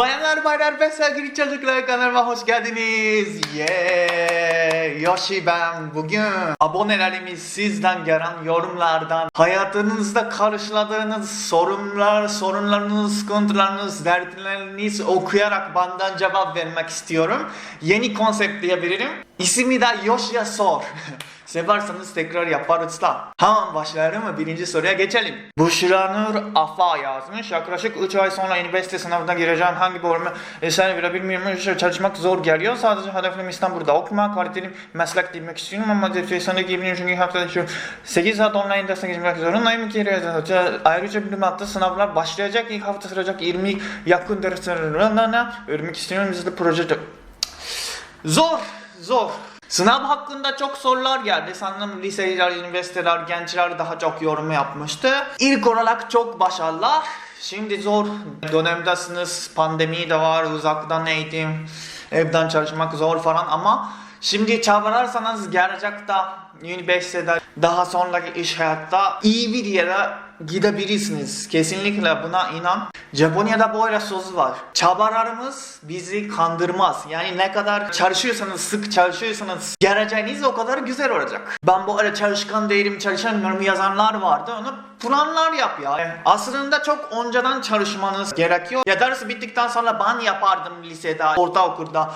Bayanlar baylar ve sevgili çocuklar kanalıma hoş geldiniz. Yeah. Yoshi ben bugün abonelerimiz sizden gelen yorumlardan hayatınızda karşıladığınız sorunlar, sorunlarınız, sıkıntılarınız, dertleriniz okuyarak benden cevap vermek istiyorum. Yeni konsept diyebilirim. İsmi de Yoshi'ye sor. Severseniz tekrar yaparız da. Hemen başlayalım mı? Birinci soruya geçelim. Büşra Nur Afa yazmış. Yaklaşık 3 ay sonra üniversite sınavına gireceğim. Hangi bölümü e, sen bile bilmiyorum. İşte çalışmak zor geliyor. Sadece hedefim İstanbul'da okumak, kaliteli meslek bilmek istiyorum ama depresyona girmiyorum çünkü haftada şu 8 saat online derse girmek zorundayım ki ayrıca bilim altı sınavlar başlayacak. İlk hafta sürecek 20 yakın derslerine örmek istiyorum. Bizde proje Zor, zor. Sınav hakkında çok sorular geldi. Sanırım liseliler, üniversiteler, gençler daha çok yorum yapmıştı. İlk olarak çok başarılar. Şimdi zor dönemdesiniz. Pandemi de var, uzaktan eğitim, evden çalışmak zor falan ama şimdi çabalarsanız gelecekte üniversitede daha sonraki iş hayatta iyi bir yere gidebilirsiniz. Kesinlikle buna inan. Japonya'da böyle söz var. Çabalarımız bizi kandırmaz. Yani ne kadar çalışıyorsanız, sık çalışıyorsanız geleceğiniz o kadar güzel olacak. Ben bu ara çalışkan değilim, çalışamıyorum yazanlar vardı. Onu planlar yap ya. Aslında çok önceden çalışmanız gerekiyor. Ya ders bittikten sonra ben yapardım lisede, ortaokulda.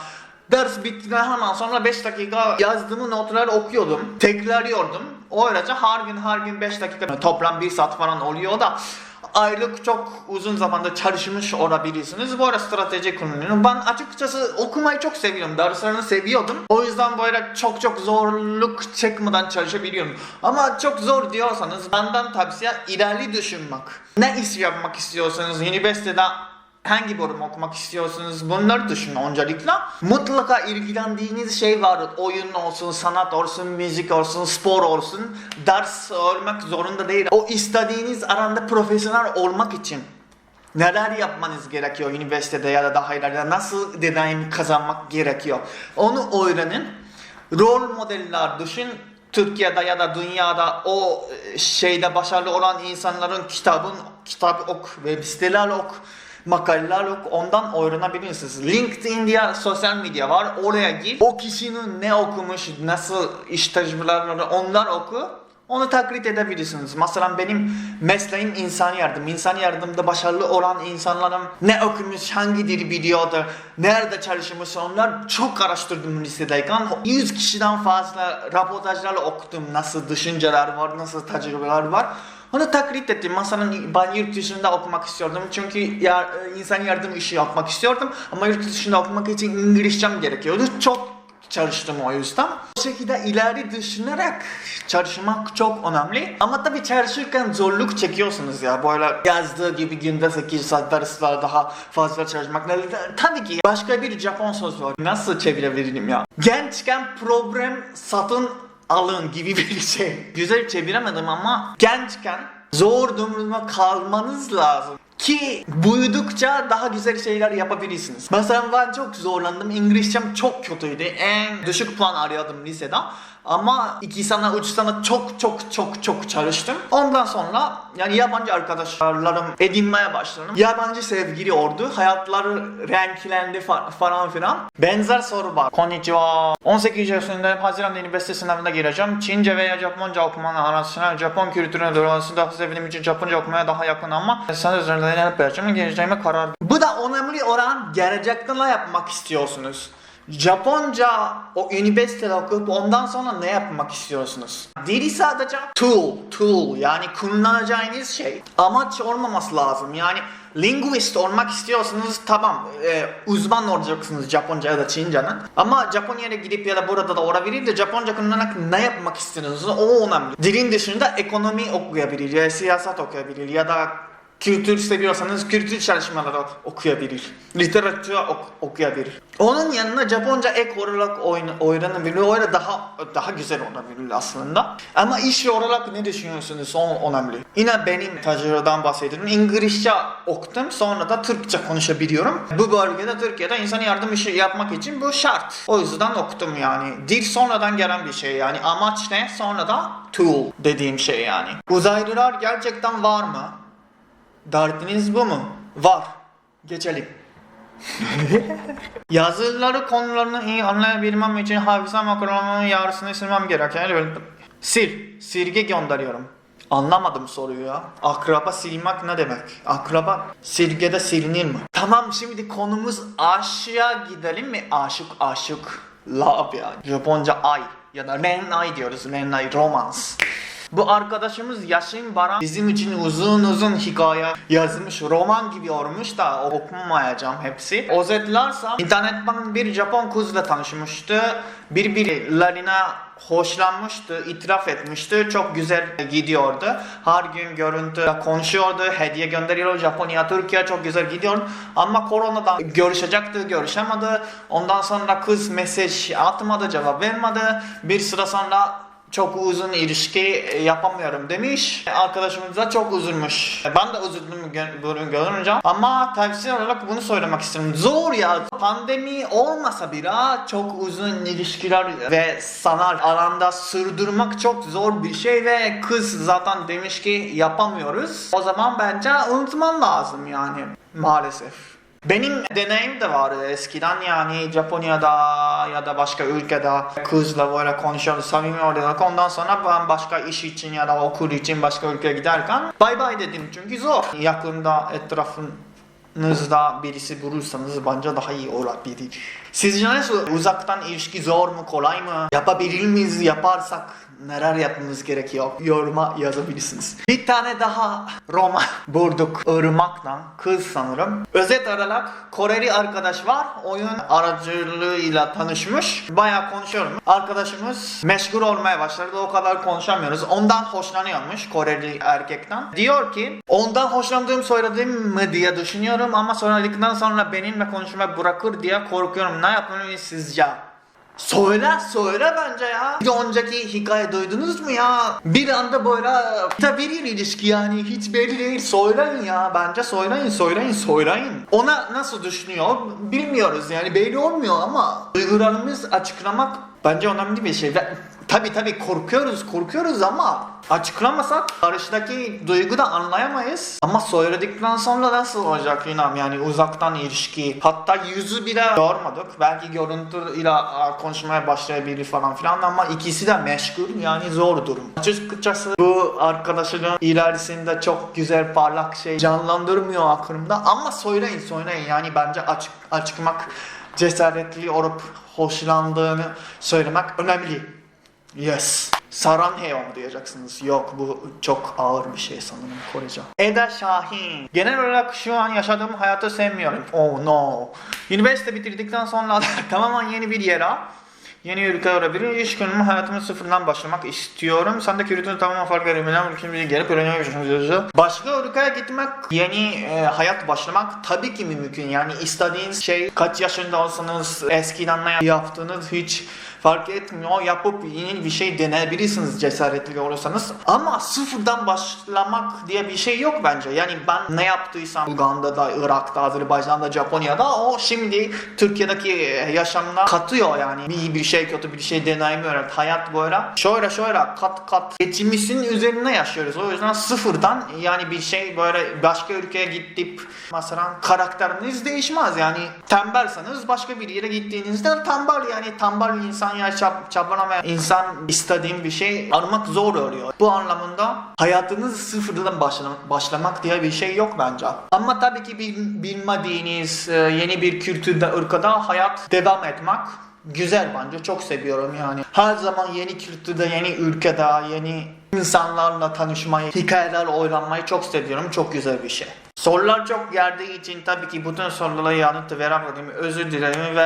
Ders bittikten hemen sonra 5 dakika yazdığım notları okuyordum. Tekrarlıyordum. Öylece her gün her gün 5 dakika toplam 1 saat falan oluyor da aylık çok uzun zamanda çalışmış olabilirsiniz. Bu arada strateji kullanıyorum. Ben açıkçası okumayı çok seviyorum. Derslerini seviyordum. O yüzden böyle çok çok zorluk çekmeden çalışabiliyorum. Ama çok zor diyorsanız benden tavsiye ileri düşünmek. Ne iş yapmak istiyorsanız üniversitede hangi bölüm okumak istiyorsunuz bunları düşünün öncelikle. Mutlaka ilgilendiğiniz şey var. Oyun olsun, sanat olsun, müzik olsun, spor olsun. Ders öğrenmek zorunda değil. O istediğiniz aranda profesyonel olmak için neler yapmanız gerekiyor üniversitede ya da daha ileride nasıl deneyim kazanmak gerekiyor. Onu öğrenin. Rol modeller düşün. Türkiye'de ya da dünyada o şeyde başarılı olan insanların kitabın kitap ok, web siteler ok makaleler yok. Ondan öğrenebilirsiniz. LinkedIn diye sosyal medya var. Oraya gir. O kişinin ne okumuş, nasıl iş tecrübeleri onlar oku. Onu taklit edebilirsiniz. Mesela benim mesleğim insan yardım. İnsan yardımda başarılı olan insanların ne okumuş, hangi dili biliyordu, nerede çalışmış onlar çok araştırdım lisedeyken. 100 kişiden fazla raportajlarla okudum. Nasıl düşünceler var, nasıl tecrübeler var. Onu taklit ettim. Mesela ben yurt dışında okumak istiyordum. Çünkü ya, insan yardım işi yapmak istiyordum. Ama yurt dışında okumak için İngilizcem gerekiyordu. Çok çalıştım o yüzden. Bu şekilde ileri düşünerek çalışmak çok önemli. Ama tabii çalışırken zorluk çekiyorsunuz ya. Böyle yazdığı gibi günde 8 saat dersler daha fazla çalışmak. Tabii ki başka bir Japon sözü var. Nasıl çevirebilirim ya? Gençken problem satın alın gibi bir şey. Güzel çeviremedim ama gençken zor durumda kalmanız lazım ki büyüdükçe daha güzel şeyler yapabilirsiniz. Mesela ben çok zorlandım. İngilizcem çok kötüydü. En düşük puan arıyordum lisede. Ama iki sene, üç sene çok çok çok çok çalıştım. Ondan sonra yani yabancı arkadaşlarım edinmeye başladım. Yabancı sevgili oldu. Hayatları renklendi fa- falan filan. Benzer soru var. Konnichiwa. 18 yaşındayım. Haziran üniversite sınavına gireceğim. Çince veya Japonca okumanı arasına Japon kültürüne dolayısıyla sevdiğim için Japonca okumaya daha yakın ama sen üzerinde ne yapacağım geleceğime karar. Bu da önemli olan gelecekte ne yapmak istiyorsunuz? Japonca o üniversitede okuyup ondan sonra ne yapmak istiyorsunuz? Dili sadece tool, tool yani kullanacağınız şey. Amaç olmaması lazım. Yani linguist olmak istiyorsanız tamam e, uzman olacaksınız Japonca ya da Çince'nin. Ama Japonya'ya gidip ya da burada da olabilir de Japonca kullanarak ne yapmak istiyorsunuz o önemli. Dilin dışında ekonomi okuyabilir ya siyaset okuyabilir ya da kültür seviyorsanız kültür çalışmaları okuyabilir. Literatür ok- okuyabilir. Onun yanına Japonca ek olarak öğrenebilir. Öyle daha daha güzel olabilir aslında. Ama iş olarak ne düşünüyorsunuz? O önemli. Yine benim tecrübeden bahsediyorum. İngilizce okudum. Sonra da Türkçe konuşabiliyorum. Bu bölgede Türkiye'de insan yardım işi yapmak için bu şart. O yüzden okudum yani. Dil sonradan gelen bir şey yani. Amaç ne? Sonra da tool dediğim şey yani. Uzaylılar gerçekten var mı? Derdiniz bu mu? Var. Geçelim. Yazıları konularını iyi anlayabilmem için hafızam akılımın yarısını silmem gerek. Yani sil, silgi gönderiyorum. Anlamadım soruyu ya. Akraba silmek ne demek? Akraba silgede silinir mi? Tamam şimdi konumuz aşığa gidelim mi? Aşık aşık. Love ya. Japonca ay ya da renai diyoruz. Renai romans. Bu arkadaşımız Yaşın Baran bizim için uzun uzun hikaye yazmış. Roman gibi olmuş da okumayacağım hepsi. Özetlersa internetten bir Japon kızla tanışmıştı. Birbirlerine hoşlanmıştı, itiraf etmişti. Çok güzel gidiyordu. Her gün görüntü konuşuyordu, hediye gönderiyor Japonya, Türkiye çok güzel gidiyor. Ama koronadan görüşecekti, görüşemedi. Ondan sonra kız mesaj atmadı, cevap vermedi. Bir süre sonra çok uzun ilişki yapamıyorum demiş. Arkadaşımız da çok üzülmüş. Ben de üzüldüm bunu görünce. Ama tavsiye olarak bunu söylemek istiyorum. Zor ya. Pandemi olmasa bile çok uzun ilişkiler ve sanal alanda sürdürmek çok zor bir şey ve kız zaten demiş ki yapamıyoruz. O zaman bence unutman lazım yani maalesef. Benim deneyim de vardı eskiden yani Japonya'da ya da başka ülkede kızla böyle konuşuyoruz, samimi oluyorduk. Ondan sonra ben başka iş için ya da okul için başka ülkeye giderken bay bay dedim çünkü zor. Yakında etrafınızda birisi bulursanız bence daha iyi olabilir. Sizce nasıl? Uzaktan ilişki zor mu, kolay mı? Yapabilir miyiz? Yaparsak neler yapmamız gerekiyor? Yoruma yazabilirsiniz. Bir tane daha Roma bulduk. Irmak'tan. Kız sanırım. Özet olarak Koreli arkadaş var. Oyun aracılığıyla tanışmış. Bayağı konuşuyorum. Arkadaşımız meşgul olmaya başladı. O kadar konuşamıyoruz. Ondan hoşlanıyormuş Koreli erkekten. Diyor ki ondan hoşlandığım söyledim mi diye düşünüyorum ama söyledikten sonra benimle konuşmayı bırakır diye korkuyorum. Ne yapmalıyım sizce? Söyle söyle bence ya. Bir önceki hikaye duydunuz mu ya? Bir anda böyle tabii bir ilişki yani hiç belli değil. Söyleyin ya bence söyleyin söyleyin söyleyin. Ona nasıl düşünüyor bilmiyoruz yani belli olmuyor ama duygularımız açıklamak bence önemli bir şey. Ve tabii tabii korkuyoruz korkuyoruz ama açıklamasak karşıdaki duygu da anlayamayız. Ama söyledikten sonra nasıl olacak Yunan yani uzaktan ilişki. Hatta yüzü bile görmedik. Belki görüntü ile konuşmaya başlayabilir falan filan ama ikisi de meşgul yani zor durum. Açıkçası bu arkadaşının ilerisinde çok güzel parlak şey canlandırmıyor aklımda ama söyleyin söyleyin yani bence açık açıklamak cesaretli olup hoşlandığını söylemek önemli. Yes. Saranheo mu diyeceksiniz? Yok bu çok ağır bir şey sanırım Korece. Eda Şahin. Genel olarak şu an yaşadığım hayatı sevmiyorum. Oh no. Üniversite bitirdikten sonra tamamen yeni bir yere Yeni ülke olabilir. İş günümü hayatımı sıfırdan başlamak istiyorum. Sen de kültürü tamamen farklı elimden ülkemize gelip öğreniyorsunuz. Başka ülkeye gitmek, yeni e, hayat başlamak tabii ki mümkün. Yani istediğiniz şey kaç yaşında olsanız eskiden ne yaptığınız hiç fark etmiyor. Yapıp yeni bir şey deneyebilirsiniz cesaretli olursanız. Ama sıfırdan başlamak diye bir şey yok bence. Yani ben ne yaptıysam Uganda'da, Irak'ta, Azerbaycan'da, Japonya'da o şimdi Türkiye'deki yaşamına katıyor yani. Bir, bir şey kötü bir şey deneyimliyor. Hayat böyle şöyle şöyle kat kat geçmişin üzerine yaşıyoruz. O yüzden sıfırdan yani bir şey böyle başka ülkeye gidip mesela karakteriniz değişmez. Yani tembelseniz başka bir yere gittiğinizde tembel yani tembel insan ya çab çabalamayan insan istediğim bir şey aramak zor oluyor. Bu anlamında hayatınızı sıfırdan başlamak, başlamak diye bir şey yok bence. Ama tabii ki bil- bilmediğiniz e, yeni bir kültürde, ırkada hayat devam etmek güzel bence. Çok seviyorum yani. Her zaman yeni kültürde, yeni ülkede, yeni insanlarla tanışmayı, hikayeler öğrenmeyi çok seviyorum. Çok güzel bir şey. Sorular çok geldiği için tabii ki bütün sorulara yanıt veremedim. Özür dilerim ve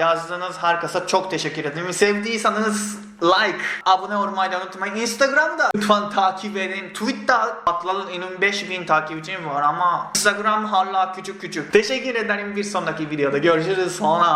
yazdığınız herkese çok teşekkür ederim. Sevdiyseniz like, abone olmayı da unutmayın. Instagram'da lütfen takip edin. Twitter atlalı 25 bin takipçim var ama Instagram hala küçük küçük. Teşekkür ederim bir sonraki videoda. Görüşürüz sonra.